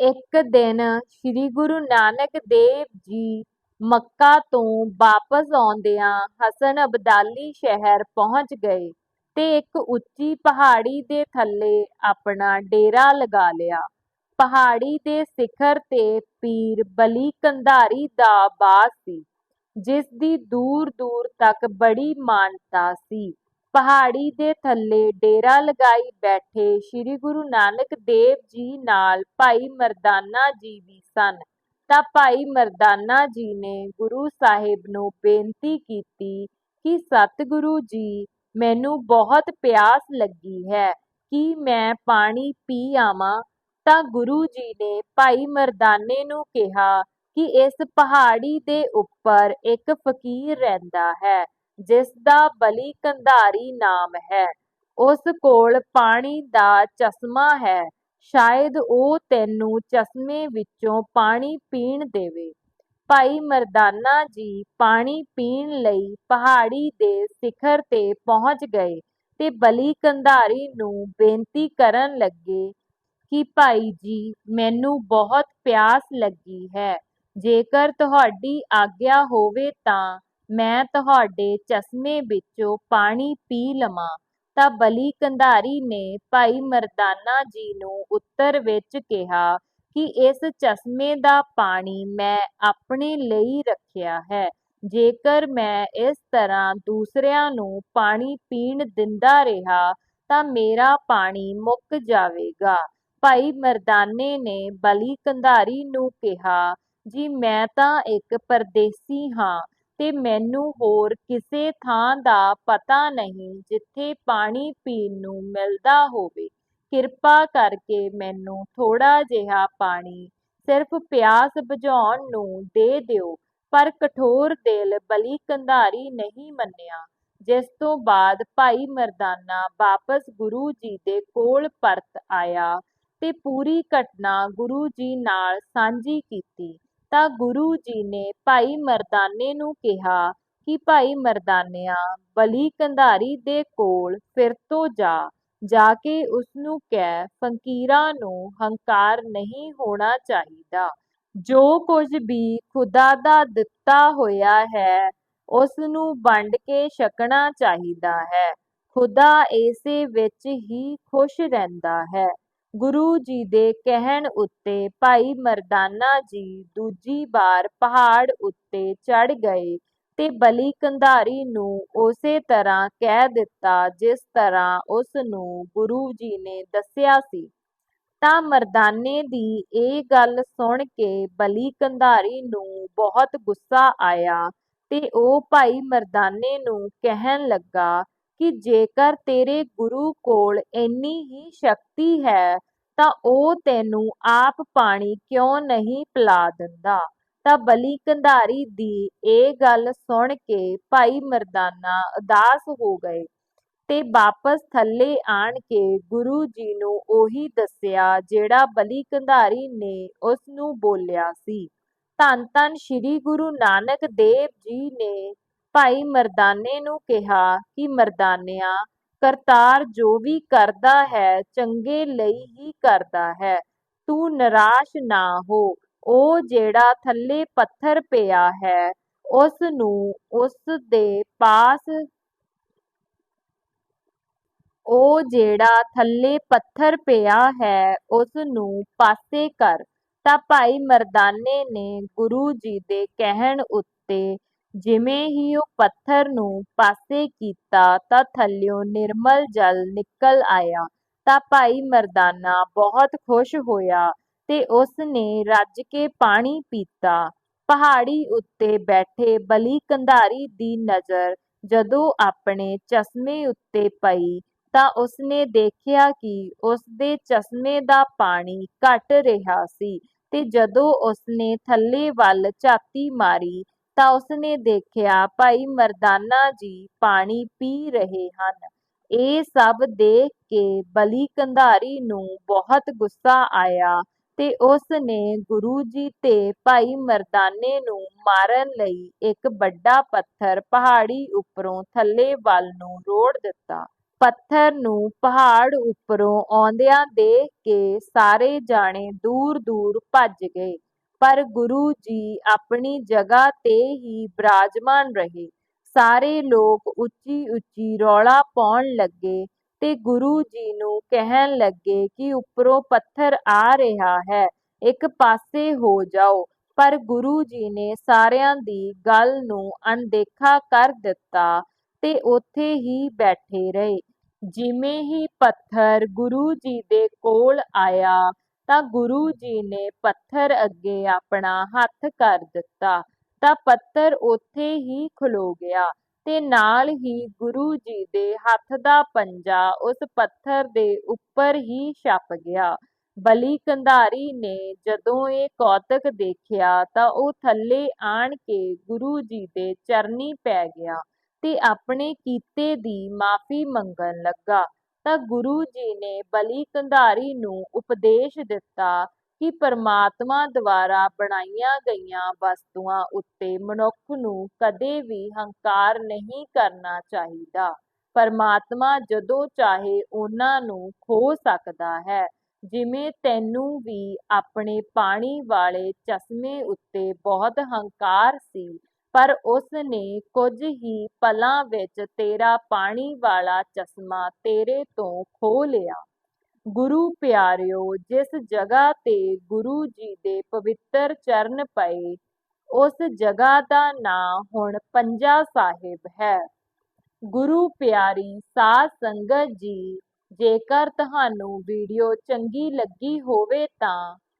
ਇੱਕ ਦਿਨ ਸ੍ਰੀ ਗੁਰੂ ਨਾਨਕ ਦੇਵ ਜੀ ਮੱਕਾ ਤੋਂ ਵਾਪਸ ਆਉਂਦਿਆਂ ਹਸਨ ਅਬਦਾਲੀ ਸ਼ਹਿਰ ਪਹੁੰਚ ਗਏ ਤੇ ਇੱਕ ਉੱਚੀ ਪਹਾੜੀ ਦੇ ਥੱਲੇ ਆਪਣਾ ਡੇਰਾ ਲਗਾ ਲਿਆ। ਪਹਾੜੀ ਦੇ ਸਿਖਰ ਤੇ ਪੀਰ ਬਲੀ ਕੰਧਾਰੀ ਦਾ ਬਾਸ ਸੀ, ਜਿਸ ਦੀ ਦੂਰ-ਦੂਰ ਤੱਕ ਬੜੀ ਮਾਨਤਾ ਸੀ। ਪਹਾੜੀ ਦੇ ਥੱਲੇ ਡੇਰਾ ਲਗਾਈ ਬੈਠੇ ਸ੍ਰੀ ਗੁਰੂ ਨਾਨਕ ਦੇਵ ਜੀ ਨਾਲ ਭਾਈ ਮਰਦਾਨਾ ਜੀ ਵੀ ਸਨ ਤਾਂ ਭਾਈ ਮਰਦਾਨਾ ਜੀ ਨੇ ਗੁਰੂ ਸਾਹਿਬ ਨੂੰ ਬੇਨਤੀ ਕੀਤੀ ਕਿ ਸਤਿਗੁਰੂ ਜੀ, ਮੈਨੂੰ ਬਹੁਤ ਪਿਆਸ ਲੱਗੀ ਹੈ, ਕਿ ਮੈਂ ਪਾਣੀ ਪੀ ਆਵਾਂ? ਤਾਂ ਗੁਰੂ ਜੀ ਨੇ ਭਾਈ ਮਰਦਾਨੇ ਨੂੰ ਕਿਹਾ ਕਿ ਇਸ ਪਹਾੜੀ ਦੇ ਉੱਪਰ ਇੱਕ ਫ਼ਕੀਰ ਰਹਿੰਦਾ ਹੈ, ਜਿਸ ਦਾ ਬਲੀ ਕੰਧਾਰੀ ਨਾਮ ਹੈ। ਉਸ ਕੋਲ ਪਾਣੀ ਦਾ ਚਸ਼ਮਾ ਹੈ, ਸ਼ਾਇਦ ਉਹ ਤੈਨੂੰ ਚਸ਼ਮੇ ਵਿੱਚੋਂ ਪਾਣੀ ਪੀਣ ਦੇਵੇ। ਭਾਈ ਮਰਦਾਨਾ ਜੀ ਪਾਣੀ ਪੀਣ ਲਈ ਪਹਾੜੀ ਦੇ ਸਿਖਰ ਤੇ ਪਹੁੰਚ ਗਏ ਤੇ ਬਲੀ ਕੰਧਾਰੀ ਨੂੰ ਬੇਨਤੀ ਕਰਨ ਲੱਗੇ ਕਿ ਭਾਈ ਜੀ, ਮੈਨੂੰ ਬਹੁਤ ਪਿਆਸ ਲੱਗੀ ਹੈ, ਜੇਕਰ ਤੁਹਾਡੀ ਆਗਿਆ ਹੋਵੇ ਤਾਂ ਮੈਂ ਤੁਹਾਡੇ ਚਸ਼ਮੇ ਵਿੱਚੋਂ ਪਾਣੀ ਪੀ ਲਵਾਂ। ਤਾਂ ਬਲੀ ਕੰਧਾਰੀ ਨੇ ਭਾਈ ਮਰਦਾਨਾ ਜੀ ਨੂੰ ਉੱਤਰ ਵਿੱਚ ਕਿਹਾ ਕਿ ਇਸ ਚਸ਼ਮੇ ਦਾ ਪਾਣੀ ਮੈਂ ਆਪਣੇ ਲਈ ਰੱਖਿਆ ਹੈ, ਜੇਕਰ ਮੈਂ ਇਸ ਤਰ੍ਹਾਂ ਦੂਸਰਿਆਂ ਨੂੰ ਪਾਣੀ ਪੀਣ ਦਿੰਦਾ ਰਿਹਾ ਤਾਂ ਮੇਰਾ ਪਾਣੀ ਮੁੱਕ ਜਾਵੇਗਾ। ਭਾਈ ਮਰਦਾਨੇ ਨੇ ਬਲੀ ਕੰਧਾਰੀ ਨੂੰ ਕਿਹਾ, ਜੀ ਮੈਂ ਤਾਂ ਇੱਕ ਪਰਦੇਸੀ ਹਾਂ ਤੇ ਮੈਨੂੰ ਹੋਰ ਕਿਸੇ ਥਾਂ ਦਾ ਪਤਾ ਨਹੀਂ ਜਿੱਥੇ ਪਾਣੀ ਪੀਣ ਨੂੰ ਮਿਲਦਾ ਹੋਵੇ, ਕਿਰਪਾ ਕਰਕੇ ਮੈਨੂੰ ਥੋੜ੍ਹਾ ਜਿਹਾ ਪਾਣੀ ਸਿਰਫ਼ ਪਿਆਸ ਬੁਝਾਉਣ ਨੂੰ ਦੇ ਦਿਓ। ਪਰ ਕਠੋਰ ਦਿਲ ਬਲੀ ਕੰਧਾਰੀ ਨਹੀਂ ਮੰਨਿਆ, ਜਿਸ ਤੋਂ ਬਾਅਦ ਭਾਈ ਮਰਦਾਨਾ ਵਾਪਸ ਗੁਰੂ ਜੀ ਦੇ ਕੋਲ ਪਰਤ ਆਇਆ ਤੇ ਪੂਰੀ ਘਟਨਾ ਗੁਰੂ ਜੀ ਨਾਲ ਸਾਂਝੀ ਕੀਤੀ ਤਾਂ ਗੁਰੂ ਜੀ ਨੇ ਭਾਈ ਮਰਦਾਨੇ ਨੂੰ ਕਿਹਾ ਕਿ ਭਾਈ ਮਰਦਾਨਿਆ, ਬਲੀ ਕੰਧਾਰੀ ਦੇ ਕੋਲ ਫਿਰ ਤੋਂ ਜਾ। ਜਾ ਕੇ ਉਸਨੂੰ ਕਹਿ, ਫ਼ਕੀਰਾਂ ਨੂੰ ਹੰਕਾਰ ਨਹੀਂ ਹੋਣਾ ਚਾਹੀਦਾ। ਜੋ ਕੁਝ ਵੀ ਖ਼ੁਦਾ ਦਾ ਦਿੱਤਾ ਹੋਇਆ ਹੈ, ਉਸਨੂੰ ਵੰਡ ਕੇ ਛਕਣਾ ਚਾਹੀਦਾ ਹੈ। ਖ਼ੁਦਾ ਇਸੇ ਵਿੱਚ ਹੀ ਖ਼ੁਸ਼ ਰਹਿੰਦਾ ਹੈ। ਗੁਰੂ ਜੀ ਦੇ ਕਹਿਣ ਉੱਤੇ ਭਾਈ ਮਰਦਾਨਾ ਜੀ ਦੂਜੀ ਵਾਰ ਪਹਾੜ ਉੱਤੇ ਚੜ੍ਹ ਗਏ ਤੇ ਬਲੀ ਕੰਧਾਰੀ ਨੂੰ ਉਸੇ ਤਰ੍ਹਾਂ ਕਹਿ ਦਿੱਤਾ ਜਿਸ ਤਰ੍ਹਾਂ ਉਸਨੂੰ ਗੁਰੂ ਜੀ ਨੇ ਦੱਸਿਆ ਸੀ। ਤਾਂ ਮਰਦਾਨੇ ਦੀ ਇਹ ਗੱਲ ਸੁਣ ਕੇ ਬਲੀ ਕੰਧਾਰੀ ਨੂੰ ਬਹੁਤ ਗੁੱਸਾ ਆਇਆ ਤੇ ਉਹ ਭਾਈ ਮਰਦਾਨੇ ਨੂੰ ਕਹਿਣ ਲੱਗਾ ਕਿ ਜੇਕਰ ਤੇਰੇ ਗੁਰੂ ਕੋਲ ਇੰਨੀ ਹੀ ਸ਼ਕਤੀ ਹੈ, ਤਾਂ ਉਹ ਤੈਨੂੰ ਆਪ ਪਾਣੀ ਕਿਉਂ ਨਹੀਂ ਪਿਲਾ ਦਿੰਦਾ। ਤਾਂ ਬਲੀ ਕੰਧਾਰੀ ਦੀ ਇਹ ਗੱਲ ਸੁਣ ਕੇ ਭਾਈ ਮਰਦਾਨਾ ਉਦਾਸ ਹੋ ਗਏ ਤੇ ਵਾਪਸ ਥੱਲੇ ਆਣ ਕੇ ਗੁਰੂ ਜੀ ਨੂੰ ਉਹੀ ਦੱਸਿਆ ਜਿਹੜਾ ਬਲੀ ਕੰਧਾਰੀ ਨੇ ਉਸਨੂੰ ਬੋਲਿਆ ਸੀ। ਧੰਨ-ਧੰਨ ਸ੍ਰੀ ਗੁਰੂ ਨਾਨਕ ਦੇਵ ਜੀ ਨੇ ਭਾਈ ਮਰਦਾਨੇ ਨੂੰ ਕਿਹਾ ਕਿ ਮਰਦਾਨਿਆ, ਕਰਤਾਰ ਜੋ ਵੀ ਕਰਦਾ ਹੈ ਚੰਗੇ ਲਈ ਹੀ ਕਰਦਾ ਹੈ, ਤੂੰ ਨਿਰਾਸ਼ ਨਾ ਹੋ। ਉਹ ਜਿਹੜਾ ਥੱਲੇ ਪੱਥਰ ਪਿਆ ਹੈ, ਉਸਨੂੰ ਉਸ ਦੇ ਪਾਸ ਉਹ ਜਿਹੜਾ ਥੱਲੇ ਪੱਥਰ ਪਿਆ ਹੈ, ਉਸਨੂੰ ਪਾਸੇ ਕਰ। ਤਾਂ ਭਾਈ ਮਰਦਾਨੇ ਨੇ ਗੁਰੂ ਜੀ ਦੇ ਕਹਿਣ ਉੱਤੇ ਜਿਵੇਂ ਹੀ ਉਹ ਪੱਥਰ ਨੂੰ ਪਾਸੇ ਕੀਤਾ ਤਾਂ ਥੱਲਿਓਂ ਨਿਰਮਲ ਜਲ ਨਿਕਲ ਆਇਆ ਤਾਂ ਭਾਈ ਮਰਦਾਨਾ ਬਹੁਤ ਖ਼ੁਸ਼ ਹੋਇਆ ਤੇ ਉਸਨੇ ਰੱਜ ਕੇ ਪਾਣੀ ਪੀਤਾ। ਪਹਾੜੀ ਉੱਤੇ ਬੈਠੇ ਬਲੀ ਕੰਧਾਰੀ ਦੀ ਨਜ਼ਰ ਜਦੋਂ ਆਪਣੇ ਚਸ਼ਮੇ ਉੱਤੇ ਪਈ ਤਾਂ ਉਸਨੇ ਦੇਖਿਆ ਕਿ ਉਸਦੇ ਚਸ਼ਮੇ ਦਾ ਪਾਣੀ ਘਟ ਰਿਹਾ ਸੀ ਤੇ ਜਦੋਂ ਉਸਨੇ ਥੱਲੇ ਵੱਲ ਝਾਤੀ ਮਾਰੀ ਤਾਂ ਉਸਨੇ ਦੇਖਿਆ ਭਾਈ ਮਰਦਾਨਾ ਜੀ ਪਾਣੀ ਪੀ ਰਹੇ ਹਨ। ਇਹ ਸਭ ਦੇਖ ਕੇ ਬਲੀ ਕੰਧਾਰੀ ਨੂੰ ਬਹੁਤ ਗੁੱਸਾ ਆਇਆ ਤੇ ਉਸਨੇ ਗੁਰੂ ਜੀ ਤੇ ਭਾਈ ਮਰਦਾਨੇ ਨੂੰ ਮਾਰਨ ਲਈ ਇੱਕ ਵੱਡਾ ਪੱਥਰ ਪਹਾੜੀ ਉੱਪਰੋਂ ਥੱਲੇ ਵੱਲ ਨੂੰ ਰੋੜ ਦਿੱਤਾ। ਪੱਥਰ ਨੂੰ ਪਹਾੜ ਉੱਪਰੋਂ ਆਉਂਦਿਆਂ ਦੇਖ ਕੇ ਸਾਰੇ ਜਾਣੇ ਦੂਰ-ਦੂਰ ਭੱਜ ਗਏ, ਪਰ ਗੁਰੂ ਜੀ ਆਪਣੀ ਜਗ੍ਹਾ 'ਤੇ ਹੀ ਬਿਰਾਜਮਾਨ ਰਹੇ। ਸਾਰੇ ਲੋਕ ਉੱਚੀ-ਉੱਚੀ ਰੌਲਾ ਪਾਉਣ ਲੱਗੇ ਤੇ ਗੁਰੂ ਜੀ ਨੂੰ ਕਹਿਣ ਲੱਗੇ ਕਿ ਉੱਪਰੋਂ ਪੱਥਰ ਆ ਰਿਹਾ ਹੈ, ਇੱਕ ਪਾਸੇ ਹੋ ਜਾਓ, ਪਰ ਗੁਰੂ ਜੀ ਨੇ ਸਾਰਿਆਂ ਦੀ ਗੱਲ ਨੂੰ ਅਣਦੇਖਾ ਕਰ ਦਿੱਤਾ ਤੇ ਉੱਥੇ ਹੀ ਬੈਠੇ ਰਹੇ। ਜਿਵੇਂ ਹੀ ਪੱਥਰ ਗੁਰੂ ਜੀ ਦੇ ਕੋਲ ਆਇਆ ਤਾਂ ਗੁਰੂ ਜੀ ਨੇ ਪੱਥਰ ਅੱਗੇ ਆਪਣਾ ਹੱਥ ਕਰ ਦਿੱਤਾ, ਤਾਂ ਪੱਥਰ ਉੱਥੇ ਹੀ ਖਲੋ ਗਿਆ ਤੇ ਨਾਲ ਹੀ ਗੁਰੂ ਜੀ ਦੇ ਹੱਥ ਦਾ ਪੰਜਾ ਉਸ ਪੱਥਰ ਦੇ ਉੱਪਰ ਹੀ ਛਪ ਗਿਆ। ਬਲੀ ਕੰਧਾਰੀ ਨੇ ਜਦੋਂ ਇਹ ਕੌਤਕ ਦੇਖਿਆ ਤਾਂ ਉਹ ਥੱਲੇ ਆਣ ਕੇ ਗੁਰੂ ਜੀ ਦੇ ਚਰਨੀ ਪੈ ਗਿਆ ਤੇ ਆਪਣੇ ਕੀਤੇ ਦੀ ਮਾਫ਼ੀ ਮੰਗਣ ਲੱਗਾ ਤਾਂ ਗੁਰੂ ਜੀ ਨੇ ਬਲੀ ਕੰਧਾਰੀ ਨੂੰ ਉਪਦੇਸ਼ ਦਿੱਤਾ ਕਿ ਪਰਮਾਤਮਾ ਦੁਆਰਾ ਬਣਾਈਆਂ ਗਈਆਂ ਵਸਤੂਆਂ ਉੱਤੇ ਮਨੁੱਖ ਨੂੰ ਕਦੇ ਵੀ ਹੰਕਾਰ ਨਹੀਂ ਕਰਨਾ ਚਾਹੀਦਾ। ਪਰਮਾਤਮਾ ਜਦੋਂ ਚਾਹੇ ਉਹਨਾਂ ਨੂੰ ਖੋ ਸਕਦਾ ਹੈ। ਜਿਵੇਂ ਤੈਨੂੰ ਵੀ ਆਪਣੇ ਪਾਣੀ ਵਾਲੇ ਚਸ਼ਮੇ ਉੱਤੇ ਬਹੁਤ ਹੰਕਾਰ ਸੀ, ਪਰ ਉਸ ਨੇ ਕੁਝ ਹੀ ਪਲਾਂ ਵਿੱਚ ਤੇਰਾ ਪਾਣੀ ਵਾਲਾ ਚਸ਼ਮਾ ਤੇਰੇ ਤੋਂ ਖੋ ਲਿਆ। ਗੁਰੂ ਪਿਆਰਿਓ, ਜਿਸ ਜਗ੍ਹਾ 'ਤੇ ਗੁਰੂ ਜੀ ਦੇ ਪਵਿੱਤਰ ਚਰਨ ਪਏ, ਉਸ ਜਗ੍ਹਾ ਦਾ ਨਾਂ ਹੁਣ ਪੰਜਾ ਸਾਹਿਬ ਹੈ। ਗੁਰੂ ਪਿਆਰੀ ਸਾਧ ਸੰਗਤ ਜੀ, ਜੇਕਰ ਤੁਹਾਨੂੰ ਵੀਡੀਓ ਚੰਗੀ ਲੱਗੀ ਹੋਵੇ ਤਾਂ